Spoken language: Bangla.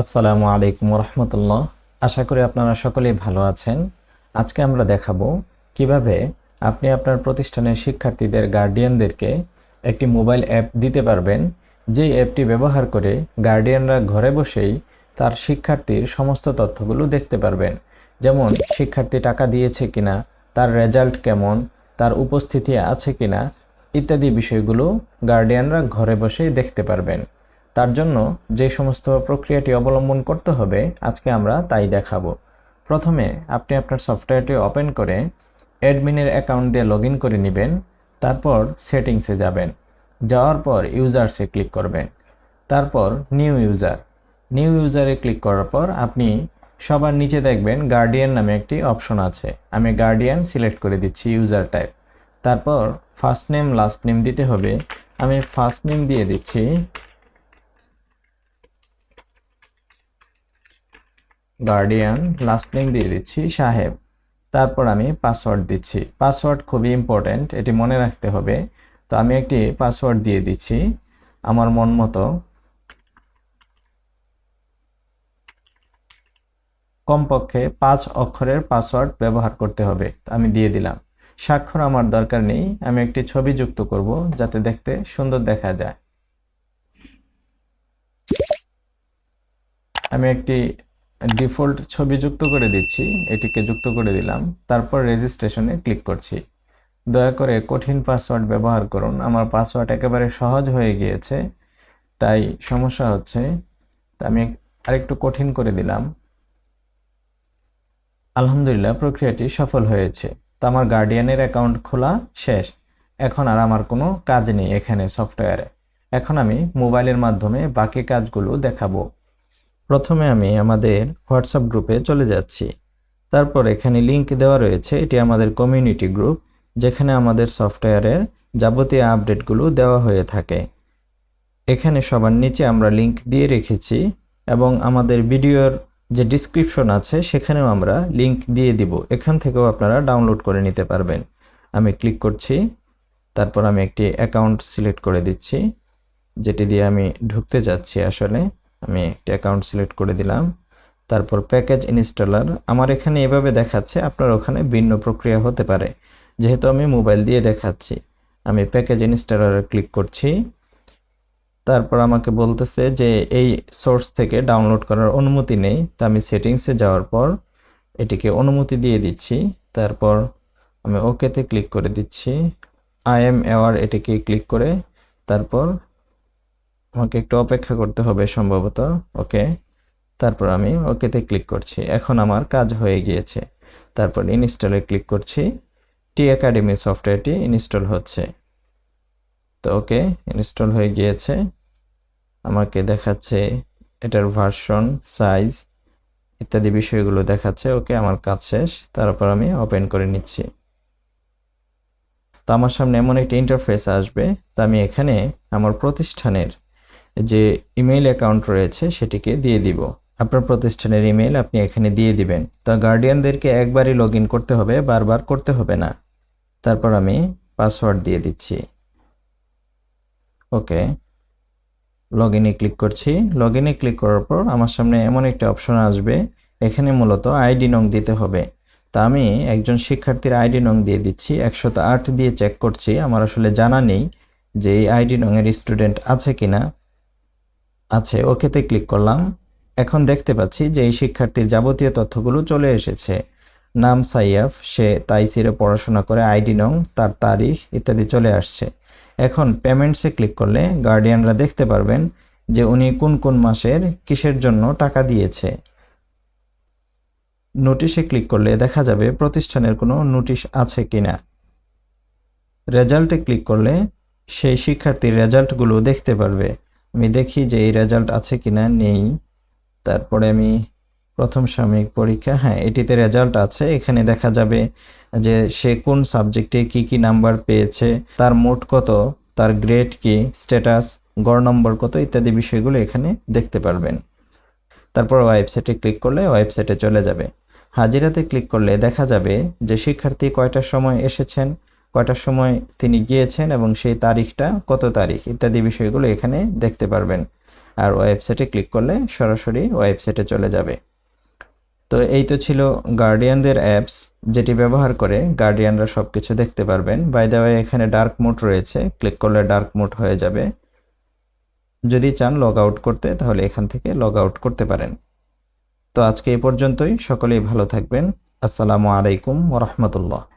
আসসালামু আলাইকুম রহমতুল্লাহ আশা করি আপনারা সকলেই ভালো আছেন। আজকে আমরা দেখাবো কীভাবে আপনি আপনার প্রতিষ্ঠানের শিক্ষার্থীদের গার্ডিয়ানদেরকে একটি মোবাইল অ্যাপ দিতে পারবেন। যেই অ্যাপটি ব্যবহার করে গার্ডিয়ানরা ঘরে বসেই তার শিক্ষার্থীর সমস্ত তথ্যগুলো দেখতে পারবেন। যেমন, শিক্ষার্থী টাকা দিয়েছে কিনা, তার রেজাল্ট কেমন, তার উপস্থিতি আছে কিনা ইত্যাদি বিষয়গুলো গার্ডিয়ানরা ঘরে বসেই দেখতে পারবেন। তার জন্য যে সমস্ত প্রক্রিয়াটি অবলম্বন করতে হবে, আজকে আমরা তাই দেখাবো। প্রথমে আপনি আপনার সফটওয়্যারটি ওপেন করে অ্যাডমিনের অ্যাকাউন্ট দিয়ে লগ করে নেবেন, তারপর সেটিংসে যাবেন। যাওয়ার পর ইউজার্সে ক্লিক করবেন। তারপর নিউ ইউজার। নিউ ইউজারে ক্লিক করার পর আপনি সবার নিচে দেখবেন গার্ডিয়ান নামে একটি অপশন আছে। আমি গার্ডিয়ান সিলেক্ট করে দিচ্ছি ইউজার টাইপ। তারপর ফার্স্ট নেম, লাস্ট নেম দিতে হবে। আমি ফার্স্ট নেম দিয়ে দিচ্ছি গার্ডিয়ান লাস্ট নেম দিয়ে দিচ্ছি সাহেব। তারপর আমি পাসওয়ার্ড দিচ্ছি। পাসওয়ার্ড খুবই ইম্পর্ট্যান্ট এটি মনে রাখতে হবে। তো আমি একটি পাসওয়ার্ড দিয়ে দিচ্ছি। আমার মন মতো কমপক্ষে পাঁচ অক্ষরের পাসওয়ার্ড ব্যবহার করতে হবে। আমি দিয়ে দিলাম। স্বাক্ষর আমার দরকার নেই। আমি একটি ছবি যুক্ত করব যাতে দেখতে সুন্দর দেখা যায়। আমি একটি ডিফল্ট ছবি যুক্ত করে দিচ্ছি, এটিকে যুক্ত করে দিলাম, তারপর রেজিস্ট্রেশনে ক্লিক করছি। দয়া করে কঠিন পাসওয়ার্ড ব্যবহার করুন, আমার পাসওয়ার্ড একেবারে সহজ হয়ে গিয়েছে, তাই সমস্যা হচ্ছে আমি আরেকটু কঠিন করে দিলাম। আলহামদুলিল্লাহ, প্রক্রিয়াটি সফল হয়েছে, তো আমার গার্ডিয়ানের অ্যাকাউন্ট খোলা শেষ, এখন আর আমার কোনো কাজ নেই এখানে সফটওয়্যারে এখন আমি মোবাইলের মাধ্যমে বাকি কাজগুলো দেখাবো। প্রথমে আমি আমাদের হোয়াটসঅ্যাপ গ্রুপে চলে যাচ্ছি। তারপর এখানে লিংক দেওয়া রয়েছে, এটি আমাদের কমিউনিটি গ্রুপ, যেখানে আমাদের সফটওয়্যারের যাবতীয় আপডেটগুলো দেওয়া হয়ে থাকে। এখানে সবার নিচে আমরা লিংক দিয়ে রেখেছি এবং আমাদের ভিডিওর যে ডিসক্রিপশন আছে, সেখানেও আমরা লিংক দিয়ে দিব। এখান থেকেও আপনারা ডাউনলোড করে নিতে পারবেন। আমি ক্লিক করছি, তারপর আমি একটি অ্যাকাউন্ট সিলেক্ট করে দিচ্ছি, যেটি দিয়ে আমি ঢুকতে যাচ্ছি আসলে। আমি একটি অ্যাকাউন্ট সিলেক্ট করে দিলাম। তারপর প্যাকেজ ইনস্টলার আমার এখানে এভাবে দেখাচ্ছে, আপনার ওখানে ভিন্ন প্রক্রিয়া হতে পারে। যেহেতু আমি মোবাইল দিয়ে দেখাচ্ছি, আমি প্যাকেজ ইনস্টলারে ক্লিক করছি। তারপর আমাকে বলতেছে যে এই সোর্স থেকে ডাউনলোড করার অনুমতি নেই, তা আমি সেটিংসে যাওয়ার পর এটিকে অনুমতি দিয়ে দিচ্ছি। তারপর আমি ওকেতে ক্লিক করে দিচ্ছি। আই এম অ্যাওয়ার এটিকে ক্লিক করে, তারপর আমাকে একটু অপেক্ষা করতে হবে সম্ভবত, ওকে? তারপর আমি ওকেতে ক্লিক করছি। এখন আমার কাজ হয়ে গিয়েছে। তারপর ইনস্টলে ক্লিক করছি। টি একাডেমি সফটওয়্যারটি ইনস্টল হচ্ছে। তো ওকে, ইনস্টল হয়ে গিয়েছে। আমাকে দেখাচ্ছে এটার ভার্সন, সাইজ ইত্যাদি বিষয়গুলো দেখাচ্ছে। ওকে, আমার কাজ শেষ। তারপর আমি ওপেন করে নিচ্ছি। তো আমার সামনে এমন একটি ইন্টারফেস আসবে। তা আমি এখানে আমার প্রতিষ্ঠানের যে ইমেইল অ্যাকাউন্ট রয়েছে সেটিকে দিয়ে দিব। আপনার প্রতিষ্ঠানের ইমেইল আপনি এখানে দিয়ে দিবেন। তা গার্ডিয়ানদেরকে একবারই লগ করতে হবে, বারবার করতে হবে না। তারপর আমি পাসওয়ার্ড দিয়ে দিচ্ছি। ওকে লগ ইনে ক্লিক করছি। লগ ইনে ক্লিক করার পর আমার সামনে এমন একটা অপশন আসবে। এখানে মূলত আইডি নং দিতে হবে। তা আমি একজন শিক্ষার্থীর আইডি নং দিয়ে দিচ্ছি। একশত আট দিয়ে চেক করছি। আমার আসলে জানা নেই যে এই আইডি নংয়ের স্টুডেন্ট আছে কিনা। আছে, ওকেতে ক্লিক করলাম। এখন দেখতে পাচ্ছি যে এই শিক্ষার্থীর যাবতীয় তথ্যগুলো চলে এসেছে। নাম সাইয়াফ, সে তাইসিরে পড়াশোনা করে, আইডি নং, তার তারিখ ইত্যাদি চলে আসছে। এখন পেমেন্টসে ক্লিক করলে গার্ডিয়ানরা দেখতে পারবেন যে উনি কোন কোন মাসের কিসের জন্য টাকা দিয়েছে। নোটিশে ক্লিক করলে দেখা যাবে প্রতিষ্ঠানের কোনো নোটিশ আছে কিনা। রেজাল্টে ক্লিক করলে সেই শিক্ষার্থীর রেজাল্টগুলো দেখতে পারবে। আমি দেখি যে এই রেজাল্ট আছে কিনা, নেই। তারপরে আমি প্রথম সাময়িক পরীক্ষা হ্যাঁ এটিতে রেজাল্ট আছে। এখানে দেখা যাবে যে সে কোন সাবজেক্টে কি কি নাম্বার পেয়েছে, তার মোট কত, তার গ্রেড কি স্ট্যাটাস গড় নম্বর কত, ইত্যাদি বিষয়গুলো এখানে দেখতে পারবেন। তারপর ওয়েবসাইটে ক্লিক করলে ওয়েবসাইটে চলে যাবে। হাজিরাতে ক্লিক করলে দেখা যাবে যে শিক্ষার্থী কয়টার সময় এসেছেন কয়টার সময় তিনি গিয়েছেন এবং সেই তারিখটা, কত তারিখ, ইত্যাদি বিষয়গুলো এখানে দেখতে পারবেন। আর ওয়েবসাইটে ক্লিক করলে সরাসরি ওয়েবসাইটে চলে যাবে। তো এই তো ছিল গার্ডিয়ানদের অ্যাপস, যেটি ব্যবহার করে গার্ডিয়ানরা সব কিছু দেখতে পারবেন। বাই দ্য ওয়ে এখানে ডার্ক মোড রয়েছে, ক্লিক করলে ডার্ক মোড হয়ে যাবে। যদি চান লগ আউট করতে, তাহলে এখান থেকে লগ আউট করতে পারেন। তো আজকে এই পর্যন্তই, সকলেই ভালো থাকবেন। আসসালামু আলাইকুম ওরহমতুল্লাহ